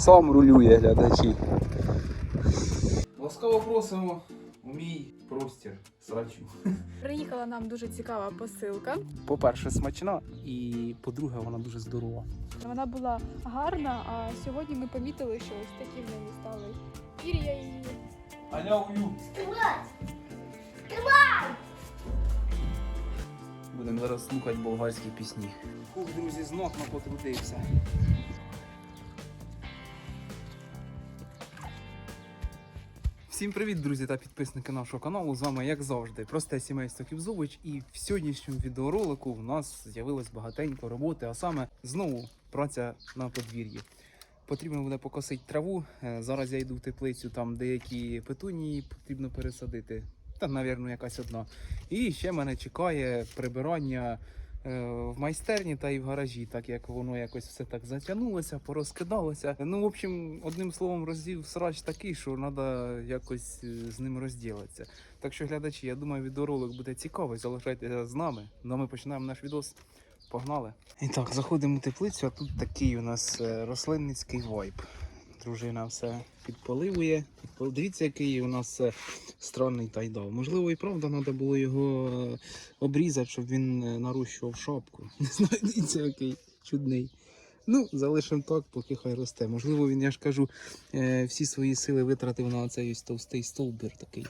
сам рулює глядачі. Ласкаво просимо у мій простір срачу. Приїхала нам дуже цікава посилка. По-перше, смачна, і по-друге, вона дуже здорова. Вона була гарна, а сьогодні ми помітили, що ось такі в неї стали пір'я її. Аня ую. Будемо зараз слухати болгарські пісні. Хух, друзі, знатно потрудився. Всім привіт, друзі та підписники нашого каналу. З вами, як завжди, просте сімейство Ківзович. І в сьогоднішньому відеоролику в нас з'явилось багатенько роботи, а саме знову праця на подвір'ї. Потрібно буде покосити траву. Е, Зараз я йду в теплицю, там деякі петунії потрібно пересадити. Та, мабуть, якась одна. І ще мене чекає прибирання в майстерні та й в гаражі, так як воно якось все так затягнулося, порозкидалося. Ну, в общем, одним словом, розділ срач такий, що треба якось е, з ним розділитися. Так що, глядачі, я думаю, відеоролик буде цікавий. Залишайтеся з нами. Ну ми починаємо наш відос. Погнали. І так, заходимо в теплицю, а тут такий у нас е, рослинницький вайб. Дружина все підполивує. Підпол- Дивіться, який у нас е, странний тайдал. Можливо, і правда треба було його е, обрізати, щоб він е, нарощував шапку. Не знаю, дивіться, який чудний. Ну, залишимо так, поки хай росте. Можливо, він, я ж кажу, всі свої сили витратив на цей ось товстий стовбір такий.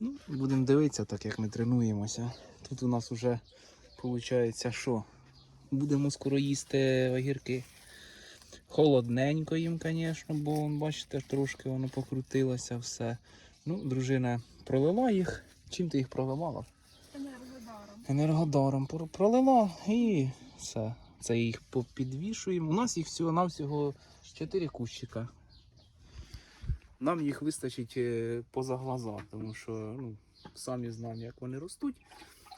Ну, будемо дивитися, так як ми тренуємося. Тут у нас вже виходить, що? Будемо скоро їсти огірки. Холодненько їм, звісно, бо вон, бачите, трошки воно покрутилося все. Ну, дружина пролила їх. Чим ти їх проливала? Енергодаром. Енергодаром пролила і все. Це їх попідвішуємо. У нас їх всього-навсього 4 кущика. Нам їх вистачить е, поза глаза, тому що ну, самі знаємо, як вони ростуть.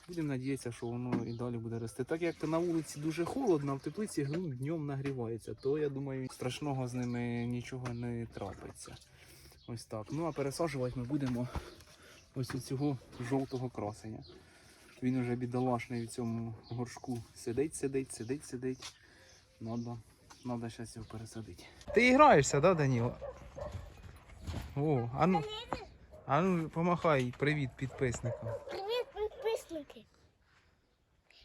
Будемо надіятися, що воно і далі буде рости. Так як на вулиці дуже холодно, а в теплиці ґрунт днем нагрівається, то я думаю, страшного з ними нічого не трапиться. Ось так. Ну а пересаджувати ми будемо ось у цього жовтого красення. Він уже бідолашний в цьому горшку сидить, сидить, сидить, сидить. Надо, надо зараз його пересадити. Ти граєшся, да, Даніло? О, а ну, а ну помахай привіт підписникам. Привіт, підписники.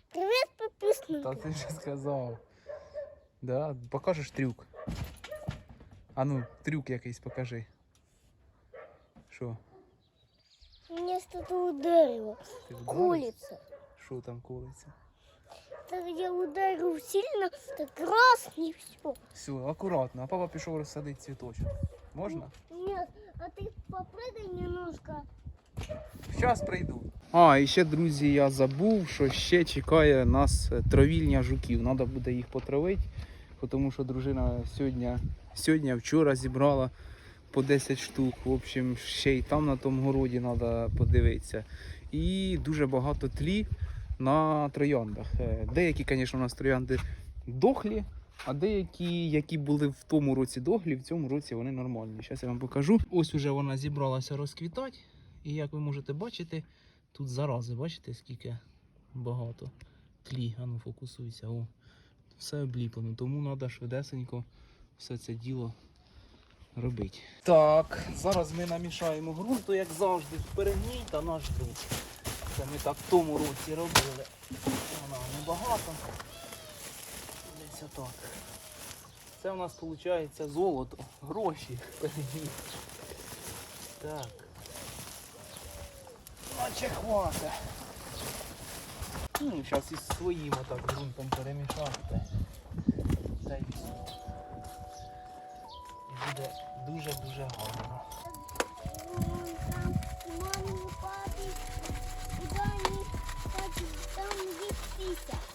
Привіт, підписники. Та ти вже сказав. Да, покажеш трюк. А ну, трюк якийсь покажи. Що? Мені что-то ударило. Ти вдарив? Що там колиться? Так я ударил сильно, так раз и все. Все, акуратно, а папа пішов розсадити цвіточок. Можна? Нет, а ты попрыгай немножко. Зараз прийду. А, і ще, друзі, я забув, що ще чекає нас е, травільня жуків. Треба буде їх потравити, тому що дружина сьогодні, сьогодні вчора зібрала по 10 штук. В общем, ще й там на тому городі треба подивитися. І дуже багато тлі на трояндах. Е, Деякі, звісно, у нас троянди дохлі, а деякі, які були в тому році доглі, в цьому році вони нормальні. Зараз я вам покажу. Ось уже вона зібралася розквітати. І як ви можете бачити, тут зарази, бачите, скільки багато тлі. Ану, фокусуйся. О, все обліплено. Тому треба швидесенько все це діло робити. Так, зараз ми намішаємо ґрунту, як завжди, в перегній та наш ґрунт. Це ми так в тому році робили. Вона небагато. Десь отак. Це у нас виходить золото, гроші перегній. Так. Наче хвата. Ну, зараз із своїм отак ґрунтом перемішати. Та й. І буде дуже-дуже гарно. Там, там там, там, там, там, там, там где пися. Пап,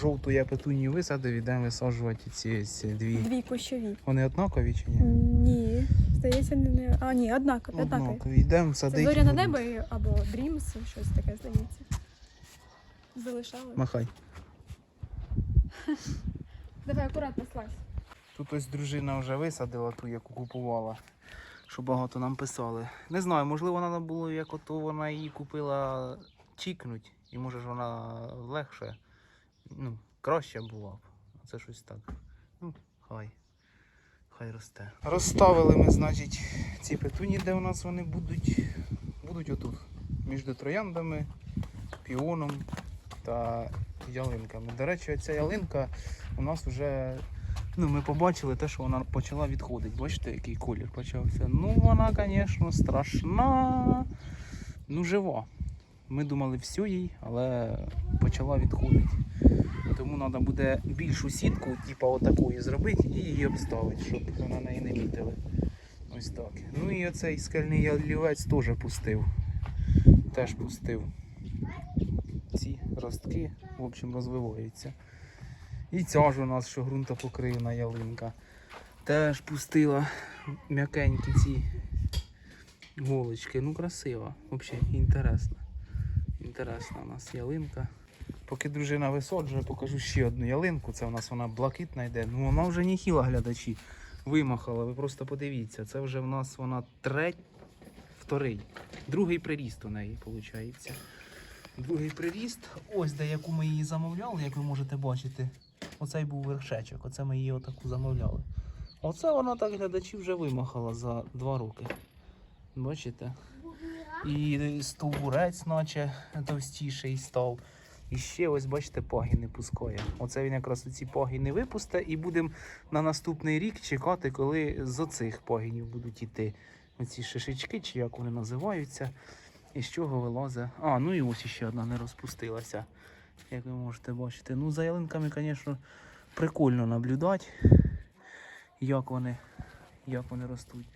Жовту я петунію висадив, ідемо висаджувати ці ось дві. Дві кущові. Вони однакові чи ні? Ні. Здається, не, не. А, ні, однакові, однакові. Однакові. Йдемо Це садити. в ґрунт. небо або Дрімс, щось таке здається. Залишали. Махай. Давай акуратно слазь. Тут ось дружина вже висадила ту, яку купувала. Що багато нам писали. Не знаю, можливо, треба було, як ото вона її купила чікнуть. І може ж вона легше, ну, краще була б. Це щось так. Ну, хай. Хай росте. Розставили ми, значить, ці петуні, де у нас вони будуть. Будуть отут. Між трояндами, піоном та ялинками. До речі, ця ялинка у нас вже Ну, ми побачили те, що вона почала відходити. Бачите, який колір почався. Ну, вона, звісно, страшна. Ну, жива. Ми думали все їй, але почала відходити. Треба буде більшу сітку, типу отакої зробити і її обставити, щоб вона неї не мітили. Ось так. Ну і оцей скельний ялівець теж пустив. Теж пустив. Ці ростки, в общем, розвиваються. І ця ж у нас, що ґрунтопокривна ялинка. Теж пустила м'якенькі ці голочки. Ну, красива. Взагалі інтересна. Інтересна у нас ялинка. Поки дружина висаджує, покажу ще одну ялинку. Це у нас вона блакитна йде. Ну вона вже не хіла глядачі. Вимахала. Ви просто подивіться. Це вже в нас вона треть, вторий. Другий приріст у неї, виходить. Другий приріст. Ось де яку ми її замовляли, як ви можете бачити. Оцей був вершечок, оце ми її отаку замовляли. Оце вона так глядачі вже вимахала за два роки. Бачите? І стовбурець, наче товстіший став. І ще ось, бачите, пагіни пускає. Оце він якраз ці пагіни випусте, і будемо на наступний рік чекати, коли з оцих пагінів будуть іти оці шишечки, чи як вони називаються, і з чого вилазить. А, ну і ось ще одна не розпустилася як ви можете бачити. Ну, за ялинками, звісно, прикольно наблюдати, як вони, як вони ростуть.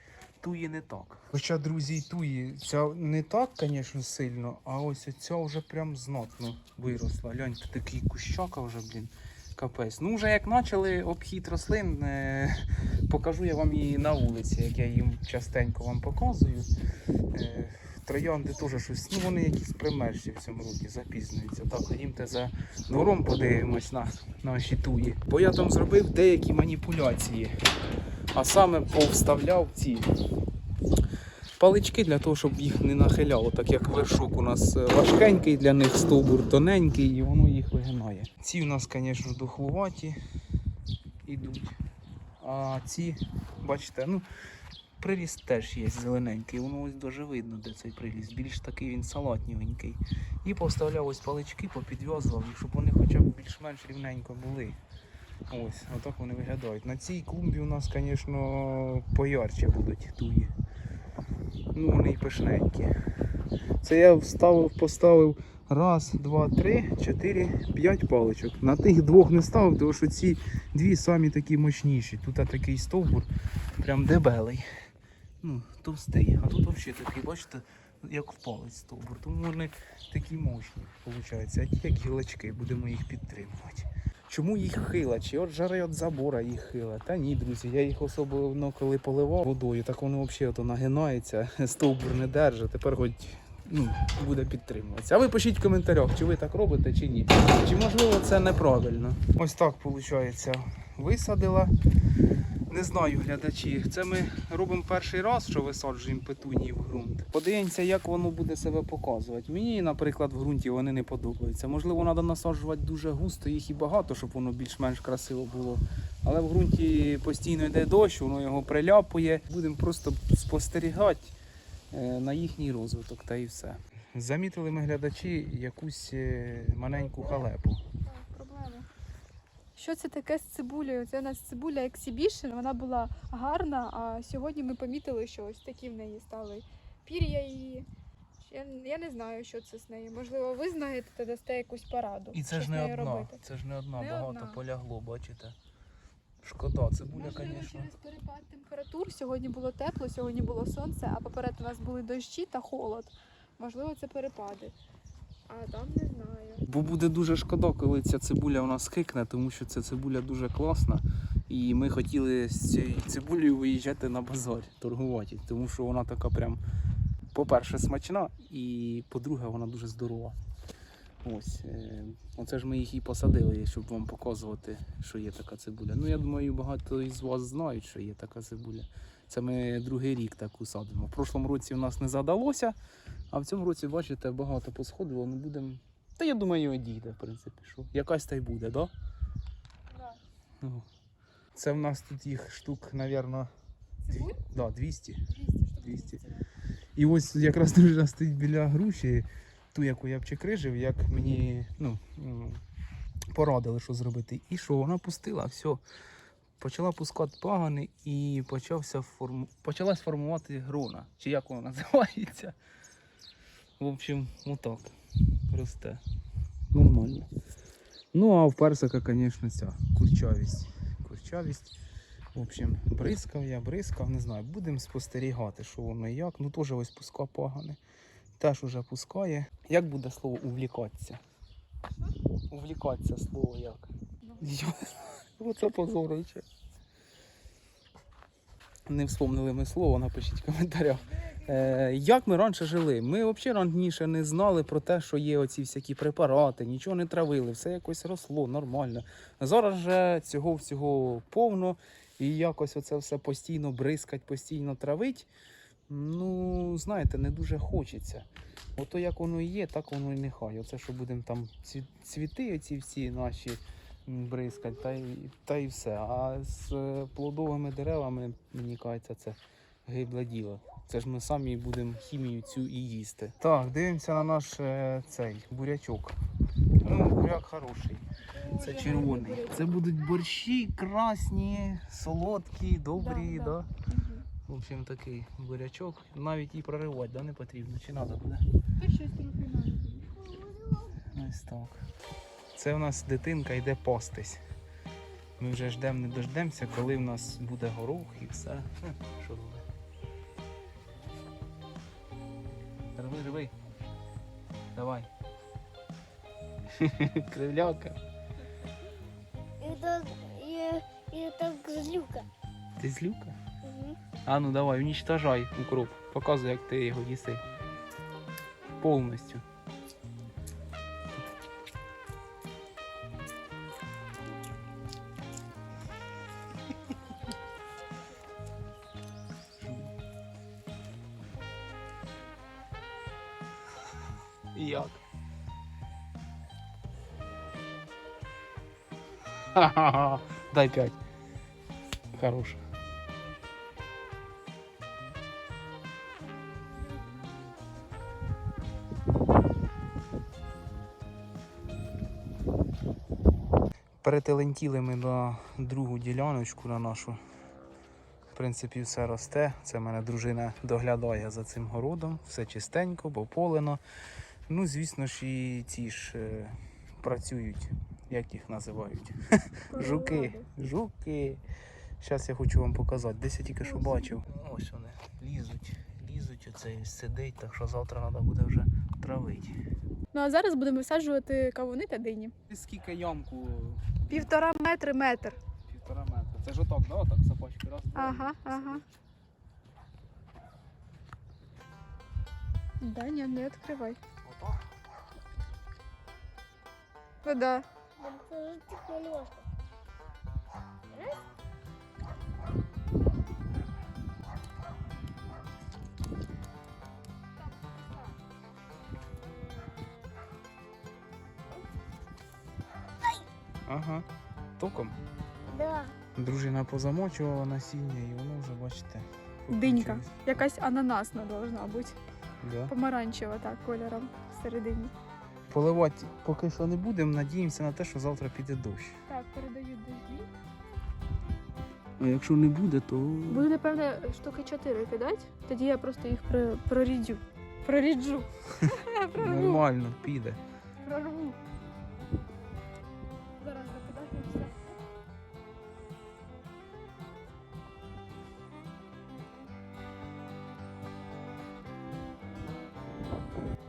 Туї не так. Хоча, друзі, і туї, ця не так, звісно, сильно, а ось ця вже прям знатно виросла. Гляньте, такий кущака вже, блін. Капець. Ну, вже як почали обхід рослин, е, покажу я вам її на вулиці, як я їм частенько вам показую. Е, троянди теж щось, ну вони якісь примерші в цьому році, запізнюються. Так, ходімте за двором, подивимось на наші туї. Бо я там зробив деякі маніпуляції, а саме повставляв ці палички для того, щоб їх не нахиляло, так як вершок у нас е, важкенький, для них стовбур тоненький і воно їх вигинає. Ці у нас, звісно, духлуваті ідуть. А ці, бачите, ну, приріст теж є зелененький, воно ось дуже видно, де цей приріст. Більш такий він салатнівенький. І поставляв ось палички, попідв'язував щоб вони хоча б більш-менш рівненько були. Ось, отак вони виглядають. На цій клумбі у нас, звісно, поярче будуть туї. Ну, вони й пишненькі. Це я вставив, поставив раз, два, три, чотири, п'ять паличок. На тих двох не ставив, тому що ці дві самі такі мощніші. Тут такий стовбур, прям дебелий. Ну, товстий. А тут взагалі такий, бачите, як в палець стовбур. Тому вони такі мощні, виходить. А ті як гілочки, будемо їх підтримувати. Чому їх хила? Чи от жари від забора їх хила? Та ні, друзі, я їх особливо коли поливав водою, так воно взагалі нагинається, стовбур не держить. Тепер хоч ну, буде підтримуватися. А ви пишіть в коментарях, чи ви так робите, чи ні. Чи можливо це неправильно. Ось так виходить. Висадила. Не знаю, глядачі. Це ми робимо перший раз, що висаджуємо петунії в ґрунт. Подивимося, як воно буде себе показувати. Мені, наприклад, в ґрунті вони не подобаються. Можливо, треба насаджувати дуже густо їх і багато, щоб воно більш-менш красиво було. Але в ґрунті постійно йде дощ, воно його приляпує. Будемо просто спостерігати е, на їхній розвиток та і все. Замітили ми глядачі якусь е, маленьку халепу. Що це таке з цибулею? Це у нас цибуля Exhibition, вона була гарна, а сьогодні ми помітили, що ось такі в неї стали пір'я її. Я, я не знаю, що це з нею. Можливо, ви знаєте та дасте якусь пораду. І це що ж не одна, робити. це ж не одна, Не багато одна. полягло, бачите. Шкода, цибуля, звісно. через перепад температур. Сьогодні було тепло, сьогодні було сонце, а поперед у нас були дощі та холод. Можливо, це перепади. Бо буде дуже шкода, коли ця цибуля у нас кикне, тому що ця цибуля дуже класна. І ми хотіли з цією цибулею виїжджати на базар, торгувати, тому що вона така прям, по-перше, смачна, і по-друге, вона дуже здорова. Ось, е, оце ж ми їх і посадили, щоб вам показувати, що є така цибуля. Ну, я думаю, багато із вас знають, що є така цибуля. Це ми другий рік таку садимо. В прошлому році в нас не задалося, а в цьому році, бачите, багато посходило, не будемо. Та я думаю, одійде, в принципі, що якась та й буде, так? Да? Ну, Це в нас тут їх штук, мабуть, Цибуль? да, 200. 200 штук. 200. І ось якраз дуже стоїть біля груші, ту, яку я обчекрижив, як мені ну, порадили, що зробити. І що вона пустила, все. Почала пускати пагани і почався форму... почалась формувати грона. Чи як воно називається. В общем, отак. Росте. Нормально. Ну, а в персика, звісно, ця курчавість. Курчавість. В общем, бризкав я, бризкав, не знаю, будемо спостерігати, що воно і як. Ну теж ось пуска погане. Теж уже пускає. Як буде слово увлікатися? Увлікатися слово як? Я- Оце позорище. Не вспомнили ми слово, напишіть в коментарях. Е, як ми раніше жили? Ми взагалі раніше не знали про те, що є оці всякі препарати, нічого не травили, все якось росло нормально. Зараз же цього всього повно, і якось оце все постійно бризкать, постійно травить. Ну, знаєте, не дуже хочеться. Ото як воно і є, так воно і нехай. Оце що будемо там цвіти, оці всі наші бризкать, та й, та й все. А з плодовими деревами, мені кажеться, це гибле діло. Це ж ми самі будемо хімію цю і їсти. Так, дивимося на наш е, цей бурячок. Ну, буряк хороший. Це червоний. Це будуть борщі красні, солодкі, добрі, Да, да, да. В общем, такий бурячок. Навіть і проривати да, не потрібно. Чи треба буде? Та щось трохи надо. Ось так. Це в нас дитинка йде пастись. Ми вже ждемо, не дождемося, коли в нас буде горох і все. Що робити? Рви, рви. Давай. Кривляка. И это злюка. Ти злюка? Мгм. А ну давай, уничтожай укроп. Показуй, як ти його їси. Повністю. Ха-ха-ха. Дай п'ять. Хороша. Перетелентіли ми на другу діляночку на нашу. В принципі, все росте. Це в мене дружина доглядає за цим городом. Все чистенько, пополено. Ну, звісно ж, і ці ж е, працюють, як їх називають. Жуки. Жуки. Зараз я хочу вам показати. Десь я тільки що бачив. Ось вони лізуть, лізуть, оце і сидить, так що завтра треба буде вже травити. Ну а зараз будемо висаджувати кавуни та дині. Скільки ямку? Півтора метри метр. Півтора метра. Це ж отак, да? Отак собачки раз. Ага, ага. Даня, не відкривай. Отак. Вода. Надо их на ложку. Ага. Током. Да. Дружина позамочувала насіння і воно вже, бачите. Динька. Якась ананасна должна бути. Да. Помаранчева так, кольором всередині. Поливати поки що не будемо, надіємося на те, що завтра піде дощ. Так, передають дожді. А якщо не буде, то. Буду, напевне, штуки чотири кидати, тоді я просто їх проріджу. Проріджу. Нормально, піде. Прорву. Зараз закидати все.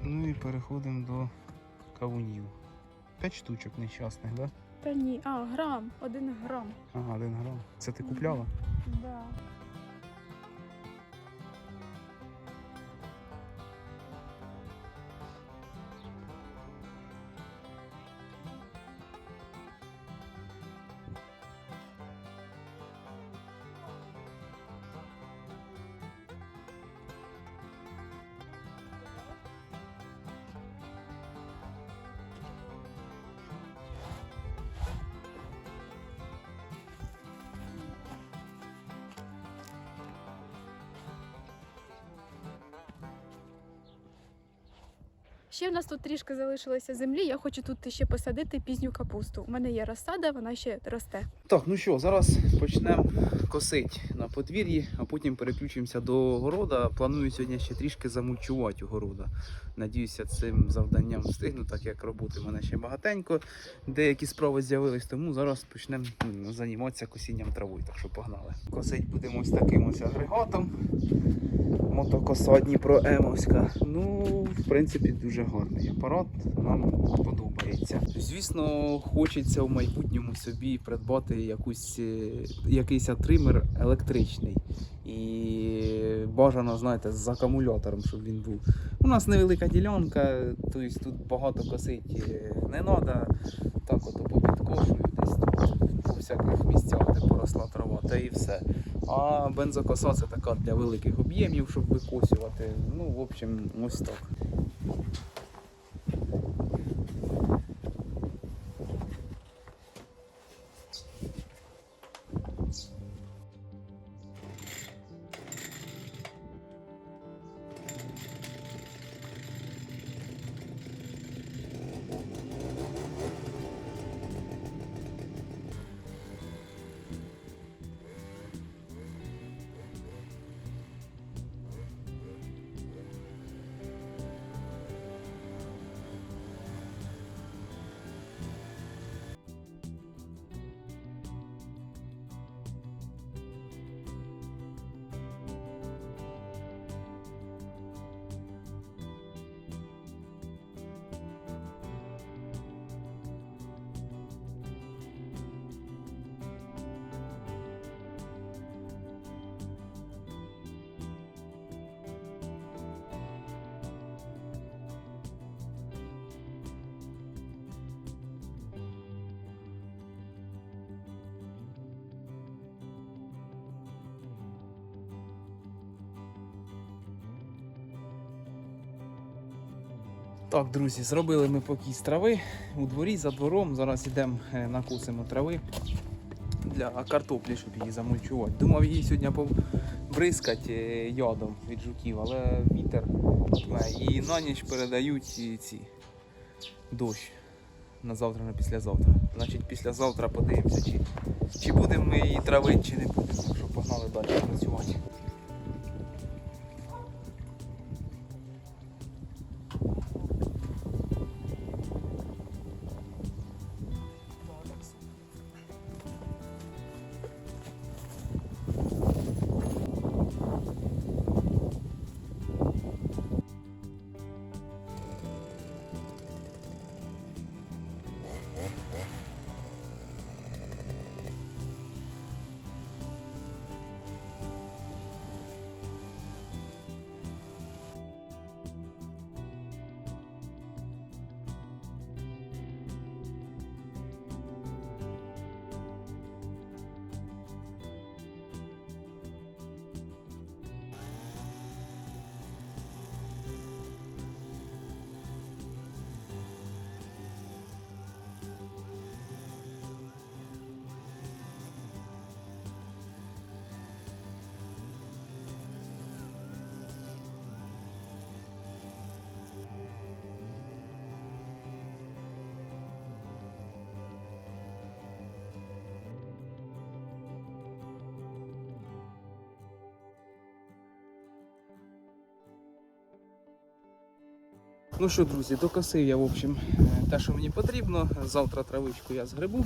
Ну і переходимо до кавунів. П'ять штучок нещасних, да? Та ні, а, грам, один грам. Ага, один грам. Це ти купляла? Да. Ще в нас тут трішки залишилося землі. Я хочу тут ще посадити пізню капусту. У мене є розсада, вона ще росте. Так, ну що, зараз почнемо косити на подвір'ї, а потім переключимося до города. Планую сьогодні ще трішки замульчувати города. Надіюся, цим завданням встигну, так як роботи в мене ще багатенько. Деякі справи з'явились, тому зараз почнемо займатися косінням травою. Так що погнали. Косить будемо ось таким ось агрегатом. Мотокоса Дніпро Емовська. Ну, в принципі, дуже гарний апарат. Нам подобається. Звісно, хочеться в майбутньому собі придбати якусь, е, якийсь тример електричний. І бажано, знаєте, з акумулятором, щоб він був. У нас невелика ділянка, тобто тут багато косити не треба. Так от попідкошую десь тут по всяких місцях, де трава, та і все. А бензокоса це така для великих об'ємів, щоб викосювати. Ну, в общем, ось так. Так, друзі, зробили ми покій з трави у дворі за двором. Зараз йдемо накусимо трави для картоплі, щоб її замульчувати. Думав її сьогодні побризкати е, ядом від жуків, але вітер. І на ніч передають і ці дощ на завтра, на післязавтра. Значить, післязавтра подивимося, чи, чи будемо ми її травити, чи не будемо. Так що погнали далі працювати. Ну що, друзі, докосив я, в общем, е, те, що мені потрібно. Завтра травичку я згребу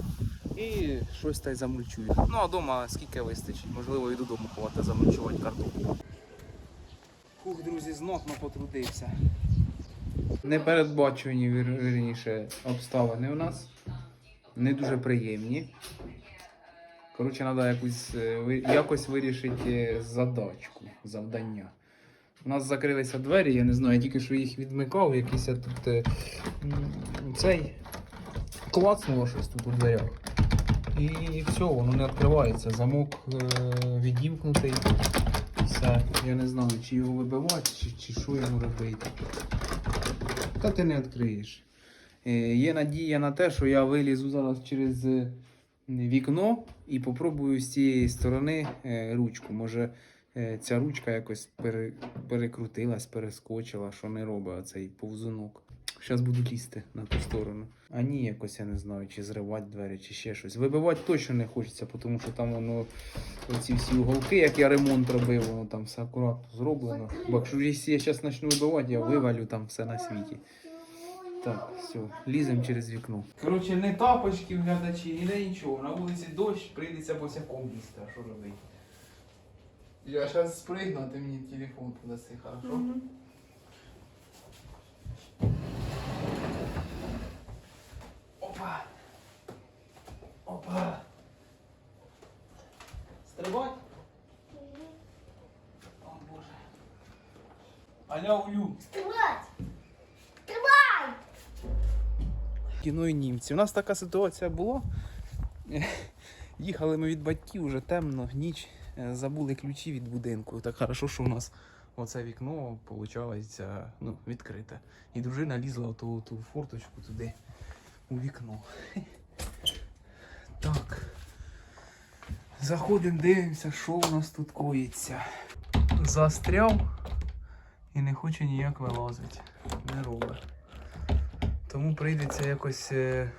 і щось та й замульчую. Ну а вдома скільки вистачить, можливо, і додому ховати замульчувати картоплю. Фух, друзі, знов потрудився. Непередбачувані вірніше обставини у нас. Не дуже приємні. Коротше, треба якусь, е, якось вирішити задачку, завдання. У нас закрилися двері, я не знаю, я тільки що їх відмикав, якийсь я тут е, цей клацнуло щось тут у дверях. І все, воно не відкривається. Замок е, відімкнутий. Все, я не знаю, чи його вибивати, чи, чи що йому робити. Та ти не відкриєш. Е, Є надія на те, що я вилізу зараз через вікно і попробую з цієї сторони ручку. Може ця ручка якось пере, перекрутилась, перескочила, що не робить оцей повзунок. Зараз буду лізти на ту сторону. А ні, якось я не знаю, чи зривати двері, чи ще щось. Вибивати точно не хочеться, тому що там воно оці всі уголки, як я ремонт робив, воно там все акуратно зроблено. Бо якщо якщо я зараз почну вибивати, я вивалю там все на світі. Так, все, ліземо через вікно. Коротше, не тапочки глядачі, ніде нічого. На вулиці дощ, прийдеться босяком лізти, а що робити? Я зараз спригну, а ти мені телефон подаси, хорошо? Опа! Опа! Стрибать? О боже. Аля улю. Стрибать! Стрибай! Кіно і німці. У нас така ситуація була. Їхали ми від батьків, вже темно, ніч. Е, Забули ключі від будинку. Так хорошо, що у нас оце вікно виходить ну, відкрите. І дружина лізла в ту, ту форточку туди у вікно. Так. Заходимо, дивимося, що у нас тут коїться. Застряв і не хоче ніяк вилазити. Не робить. Тому прийдеться якось, е,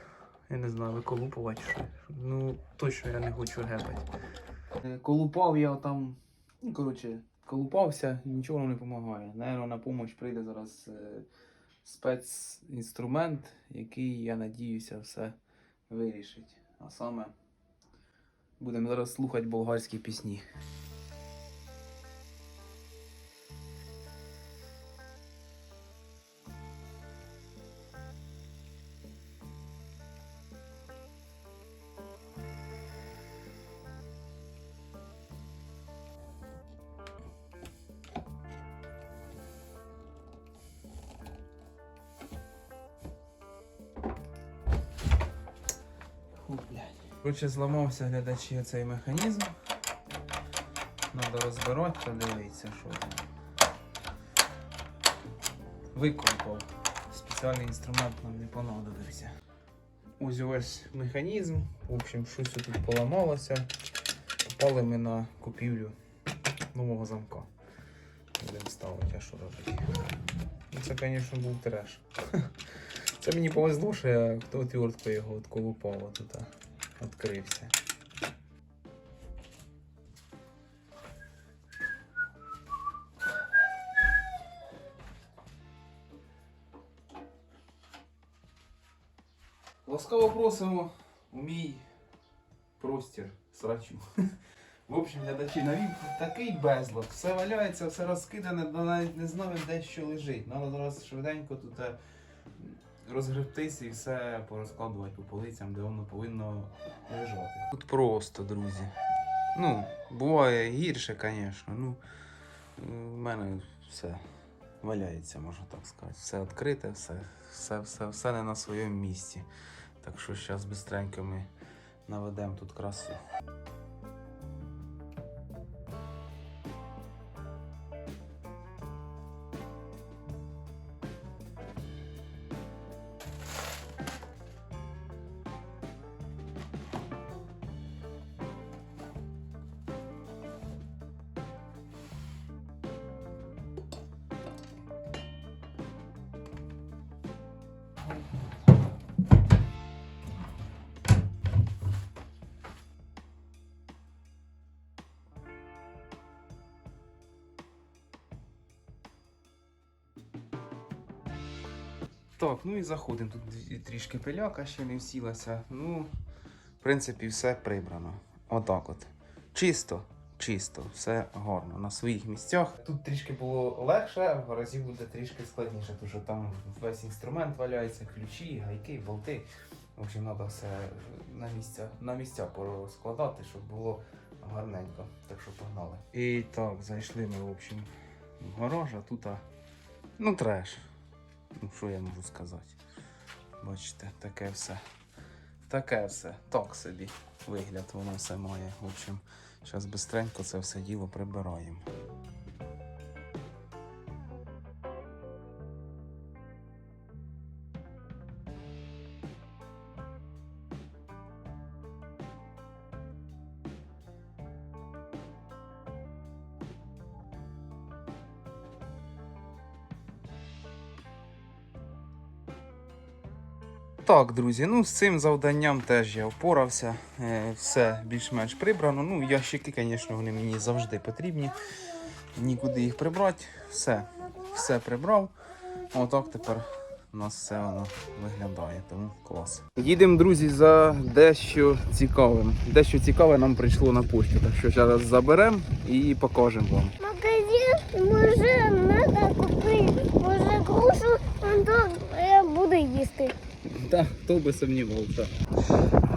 я не знаю, виколупувати. Ну, точно я не хочу гепати. Колупав я там, ну, коротше, колупався, нічого не допомагає. Наверно, на допомогу прийде зараз е, спецінструмент, який, я надіюся, все вирішить. А саме будемо зараз слухати болгарські пісні. Коротше, зламався глядачі цей механізм. Треба розбирати, подивитися, що там. Виколупав. Спеціальний інструмент нам не понадобився. Ось увесь механізм. В общем, щось тут поламалося. Попали ми на купівлю нового замка. Будемо ставити, а що робити. Ну, Це, звісно, був треш. Це мені повезло, що я хто його отколупав, тут відкрився. Ласкаво просимо у мій простір срачу. В общем, глядачі навів такий безлад. Все валяється, все розкидане, да навіть не знаю, де що лежить. Треба зараз швиденько тут е, розгребтись і все порозкладувати по полицям, де воно повинно лежати. Тут просто, друзі. Ну, буває гірше, звісно. Ну, в мене все валяється, можна так сказати. Все відкрите, все, все, все, все не на своєму місці. Так що зараз швидко ми наведемо тут красу. Так, ну і заходимо. Тут трішки пиляка ще не всілася. Ну, в принципі, все прибрано. Отак от. Чисто. чисто, все гарно на своїх місцях. Тут трішки було легше, в разі буде трішки складніше, тому що там весь інструмент валяється, ключі, гайки, болти. В общем, треба все на місця, на місця порозкладати, щоб було гарненько. Так що погнали. І так, зайшли ми, в общем, в гараж, а тут, ну, треш. Ну, що я можу сказати? Бачите, таке все. Таке все. Так собі вигляд воно все має. В общем, зараз бистренько це все діло прибираємо. Так, друзі, ну з цим завданням теж я впорався. Е, все більш-менш прибрано. Ну, ящики, звісно, вони мені завжди потрібні. Нікуди їх прибрати. Все, все прибрав. Отак тепер у нас все воно виглядає, тому клас. Їдемо, друзі, за дещо цікавим. Дещо цікаве нам прийшло на пошту. Так що зараз заберемо і покажемо вам. Магазин може треба купити. Може грушу, я буду їсти. Так, хто би сумнівався.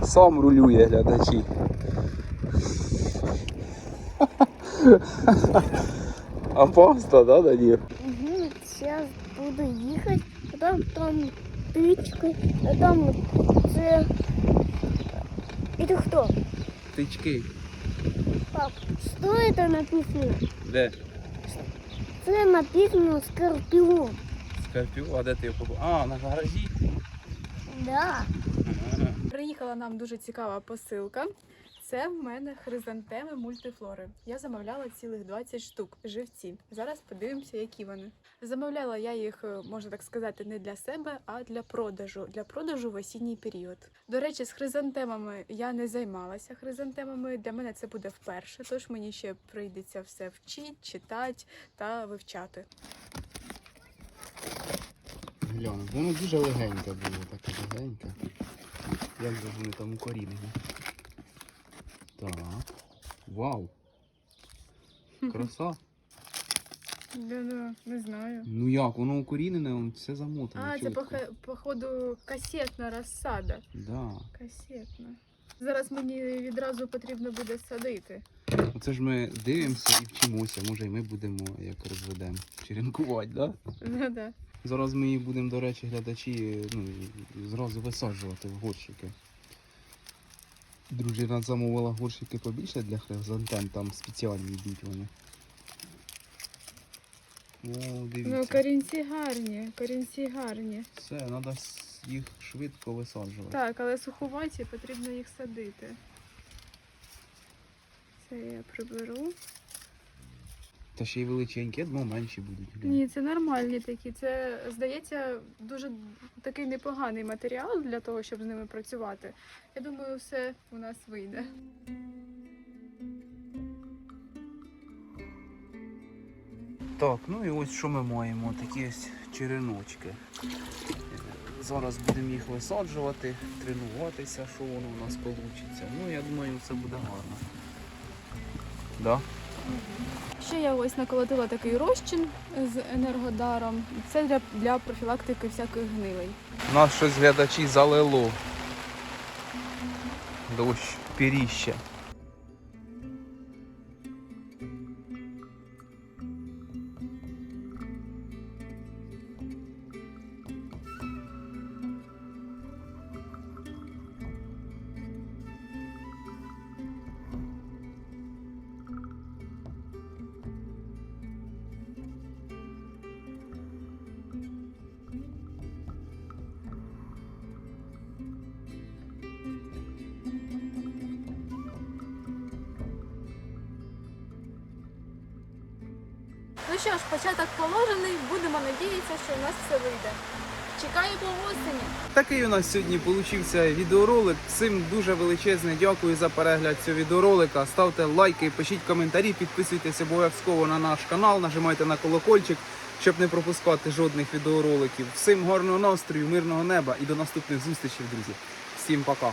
Сам рулює глядачі. Опасно, да, Данір? Угу, зараз буду їхати, а там там тички, а там це. І ти хто? Тички. Пап, що це написано? Де? Це написано Скорпіон. Скорпіон, а де ти його побачив? А, на гаражі. Да. Приїхала нам дуже цікава посилка. Це в мене хризантеми мультифлори. Я замовляла цілих 20 штук живці. Зараз подивимося, які вони. Замовляла я їх, е, можна так сказати, не для себе, а для продажу. Для продажу в осінній період. До речі, з хризантемами я не займалася хризантемами. Для мене це буде вперше, тож мені ще прийдеться все вчити, читати та вивчати. Глянь, воно дуже легеньке було, таке легеньке. Як же вони там укорінені. Так. Вау. Краса. Да-да, не знаю. Ну як, воно укорінене, воно все замотане. А, це чітко. пох- походу касетна розсада. Да. Касетна. Зараз мені відразу потрібно буде садити. Оце ж ми дивимося і вчимося. Може і ми будемо як розведемо черенкувати, да? Да-да. Зараз ми їх будемо, до речі, глядачі ну, зразу висаджувати в горщики. Дружина замовила горщики побільше для хризантем, там спеціальні йдуть вони. О, Ну, корінці гарні, корінці гарні. Все, треба їх швидко висаджувати. Так, але суховаті потрібно їх садити. Це я приберу. Та ще й величенькі, я думав, менші будуть. Ні, це нормальні такі. Це, здається, дуже такий непоганий матеріал для того, щоб з ними працювати. Я думаю, все у нас вийде. Так, ну і ось що ми маємо, такі ось череночки. Зараз будемо їх висаджувати, тренуватися, що воно у нас вийде. Ну, я думаю, це буде гарно. Да? Ще я ось наколотила такий розчин з енергодаром. Це для, для профілактики всяких гнилей. Нас щось глядачі залило. Дощ, піріще. Що ж, початок положений, будемо надіятися, що у нас все вийде. Чекаю по осені. Такий у нас сьогодні получився відеоролик. Всім дуже величезне дякую за перегляд цього відеоролика. Ставте лайки, пишіть коментарі, підписуйтесь обов'язково на наш канал, нажимайте на колокольчик, щоб не пропускати жодних відеороликів. Всім гарного настрою, мирного неба і до наступних зустрічей, друзі. Всім пока!